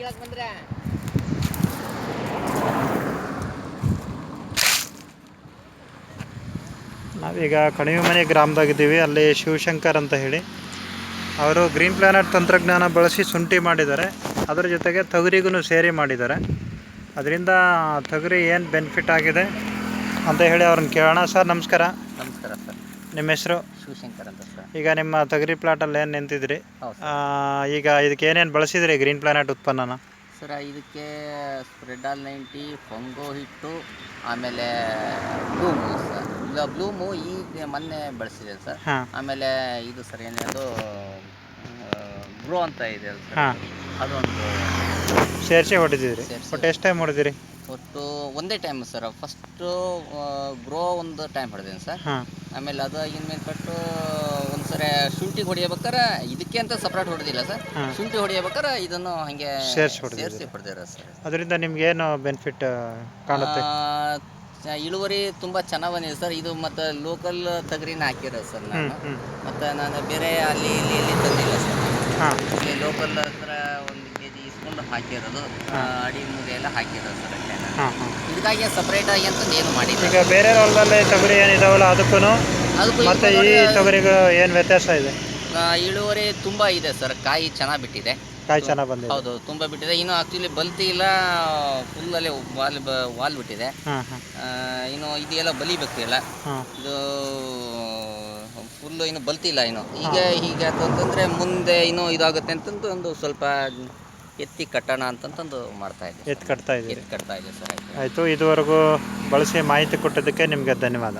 ಕೇಳಕ್ ಬಂದ್ರ. ನಾವೀಗ ಕಣಿವೆಮನೆ ಗ್ರಾಮದಾಗಿದ್ದೀವಿ ಅಲ್ಲಿ ಶಿವಶಂಕರ್ ಅಂತ ಹೇಳಿ. ಅವರು ಗ್ರೀನ್ ಪ್ಲಾನೆಟ್ ತಂತ್ರಜ್ಞಾನ ಬಳಸಿ ಶುಂಠಿ ಮಾಡಿದ್ದಾರೆ. ಅದರ ಜೊತೆಗೆ ತೊಗರಿಗೂ ಸೇರಿ ಮಾಡಿದ್ದಾರೆ. ಅದರಿಂದ ತೊಗರಿ ಏನು ಬೆನಿಫಿಟ್ ಆಗಿದೆ ಅಂತ ಹೇಳಿ ಅವ್ರನ್ನ ಕೇಳೋಣ. ಸರ್ ನಮಸ್ಕಾರ. ನಮಸ್ಕಾರ ಸರ್. ನಿಮ್ಮ ಹೆಸರು? ಶಿವಶಂಕರ್ ಅಂತ ಸರ್. ಈಗ ನಿಮ್ಮ ತೊಗರಿ ಪ್ಲಾಟಲ್ಲಿ ಏನು ನಿಂತಿದ್ರಿ? ಹೌದು ಆ, ಈಗ ಇದಕ್ಕೆ ಏನೇನು ಬಳಸಿದ್ರಿ ಗ್ರೀನ್ ಪ್ಲಾನೆಟ್ ಉತ್ಪನ್ನನ? ಸರ್ ಇದಕ್ಕೆ ಸ್ಪ್ರೆಡಾಲ್ ನೈಂಟಿ ಫಂಗೋ ಹಿಟ್ಟು ಆಮೇಲೆ ಬ್ಲೂಮು ಸರ್. ಇಲ್ಲ ಬ್ಲೂಮು ಈಗ ಮೊನ್ನೆ ಬಳಸಿದೆ ಸರ್. ಹಾಂ. ಆಮೇಲೆ ಇದು ಸರ್ ಏನದು ಗ್ರೋ ಅಂತ ಇದೆ ಅಲ್ಲ ಸರ್. ಹಾಂ. ಅದೊಂದು ಸೇರ್ಸಿ ಹೊಡೆದಿದ್ರಿ. ಸೇರ್ಸಿ. ಬಟ್ ಎಷ್ಟು ಟೈಮ್ ಹೊಡೆದಿರಿ? ಒಟ್ಟು ಒಂದೇ ಟೈಮ್ ಸರ್. ಫಸ್ಟು ಗ್ರೋ ಒಂದು ಟೈಮ್ ಹೊಡೆದೇನೆ ಸರ್. ಹಾಂ. ಆಮೇಲೆ ಅದು ಆಗಿನ ಮೇಲೆ ಪಟ್ಟು ಒಂದ್ಸರಿ ಶುಂಠಿ ಹೊಡಿಯಬೇಕಾರೆ ಇದಕ್ಕೆ ಅಂತ ಸಪ್ರೇಟ್ ಹೊಡೆದಿಲ್ಲ ಸರ್. ಶುಂಠಿ ಹೊಡಿಯಬೇಕಾರೆ ಇದನ್ನು ಹಂಗೆ ಸೇರ್ಸಿ ಹೊಡ್ದಿದ್ದೀರಿ. ಸೇರಿಸಿ ಹೊಡೆದಿರ ಸರ್. ಅದರಿಂದ ನಿಮ್ಗೇನು ಬೆನಿಫಿಟ್ ಕಾಣುತ್ತೆ? ಆ, ಇಳುವರಿ ತುಂಬಾ ಚೆನ್ನಾಗಿ ಬಂದಿದೆ ಸರ್. ಇದು ಮತ್ತೆ ಲೋಕಲ್ ತಗರಿನ ಹಾಕಿರೋದು ಸರ್ ನಾನು. ಮತ್ತೆ ಮತ್ತು ನಾನು ಬೇರೆ ಅಲ್ಲಿ ಇಲ್ಲಿ ಇಲ್ಲಿ ತಂದಿಲ್ಲ ಸರ್. ಹಾಂ. ಇಲ್ಲಿ ಲೋಕಲ್ ಹತ್ರ ಒಂದು ಕೆ ಜಿ ಇಸ್ಕೊಂಡು ಹಾಕಿರೋದು. ಆ, ಅಡಿ ಮೂಲೆ ಎಲ್ಲ ಹಾಕಿರೋದು ಸರ್. ಅಷ್ಟೇ ನಾನು. ಹಾಂ ಹಾಂ. ಇದಕ್ಕಾಗಿ ಸಪ್ರೇಟಾಗಿ ಅಂತ ಏನು ಮಾಡಿಲ್ಲ ಈಗ ಬೇರೆ ಹೊಲದಲ್ಲಿ ತೊಗರಿ ಏನಿದಾವಲ್ಲ ಅದಕ್ಕೂ ಅದಕ್ಕೂ ಮತ್ತೆ ಈ ನೋಡಿ, ತೊಗರಿಗೂ ಏನು ವ್ಯತ್ಯಾಸ ಇದೆ? ಆ, ಇಳುವರಿ ತುಂಬ ಇದೆ ಸರ್ ಕಾಯಿ ಚೆನ್ನಾಗಿ ಬಿಟ್ಟಿದೆ. ಕಾಯಿ ಚೆನ್ನಾಗಿ ಬಂದಿದೆ. ಹೌದು ತುಂಬ ಬಿಟ್ಟಿದೆ. ಇನ್ನು ಆಕ್ಚುಲಿ ಬಲ್ತಿ ಇಲ್ಲ ಫುಲ್ಲಲ್ಲಿ ವಾಲ್ ಬ ವಾಲ್ ಬಿಟ್ಟಿದೆ. ಹಾಂ ಹಾಂ. ಆ, ಇನ್ನು ಇದೆಲ್ಲ ಬಲಿಬೇಕು ಎಲ್ಲ. ಹಾಂ. ಇದು ಫುಲ್ಲು ಇನ್ನು ಬಲ್ತಿಲ್ಲ ಇನ್ನು. ಈಗ ಹೀಗೆ ಅಂತಂದ್ರೆ ಮುಂದೆ ಇನ್ನು ಇದಾಗುತ್ತೆ ಅಂತಂದು ಒಂದು ಸ್ವಲ್ಪ ಎತ್ತಿ ಕಟ್ಟೋಣ ಅಂತಂತಂದು ಮಾಡ್ತಾ ಇದ್ದೆ ಎತ್ತಿ ಕಟ್ತಾ ಇದ್ದೀವಿ ಎತ್ತಿ ಕಟ್ತಾ ಇದೆ ಸರ್ ಆಯ್ತು. ಆಯಿತು ಇದುವರೆಗೂ ಬಳಸಿ ಮಾಹಿತಿ ಕೊಟ್ಟಿದ್ದಕ್ಕೆ ನಿಮಗೆ ಧನ್ಯವಾದ.